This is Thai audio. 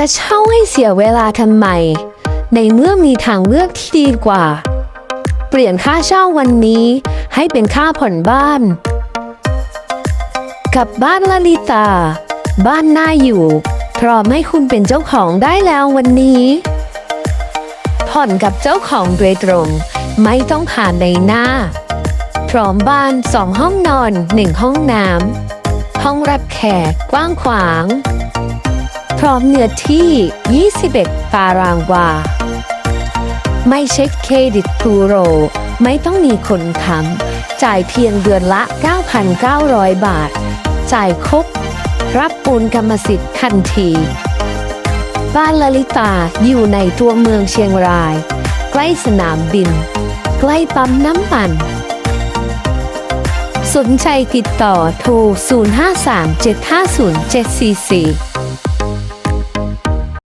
จะเช่าให้เสียเวลาทำไม ในเมื่อมีทางเลือกที่ดีกว่า เปลี่ยนค่าเช่าวันนี้ให้เป็นค่าผ่อนบ้าน กับบ้านลลิตา บ้านน่าอยู่ พร้อมให้คุณเป็นเจ้าของได้แล้ววันนี้ ผ่อนกับเจ้าของโดยตรง ไม่ต้องผ่านในหน้า พร้อมบ้านสองห้องนอนหนึ่งห้องน้ำห้องรับแขกกว้างขวาง พร้อมเนื้อที่ 21 ตารางวา ไม่เช็คเครดิตทูโร ไม่ต้องมีคนค้ำจ่ายเพียงเดือนละ 9,900 บาท จ่ายครบ รับปูนกรรมสิทธิ์ทันที บ้านลลิตาอยู่ในตัวเมืองเชียงราย ใกล้สนามบิน ใกล้ปั๊มน้ำมันสนใจติดต่อโทร 053 750 744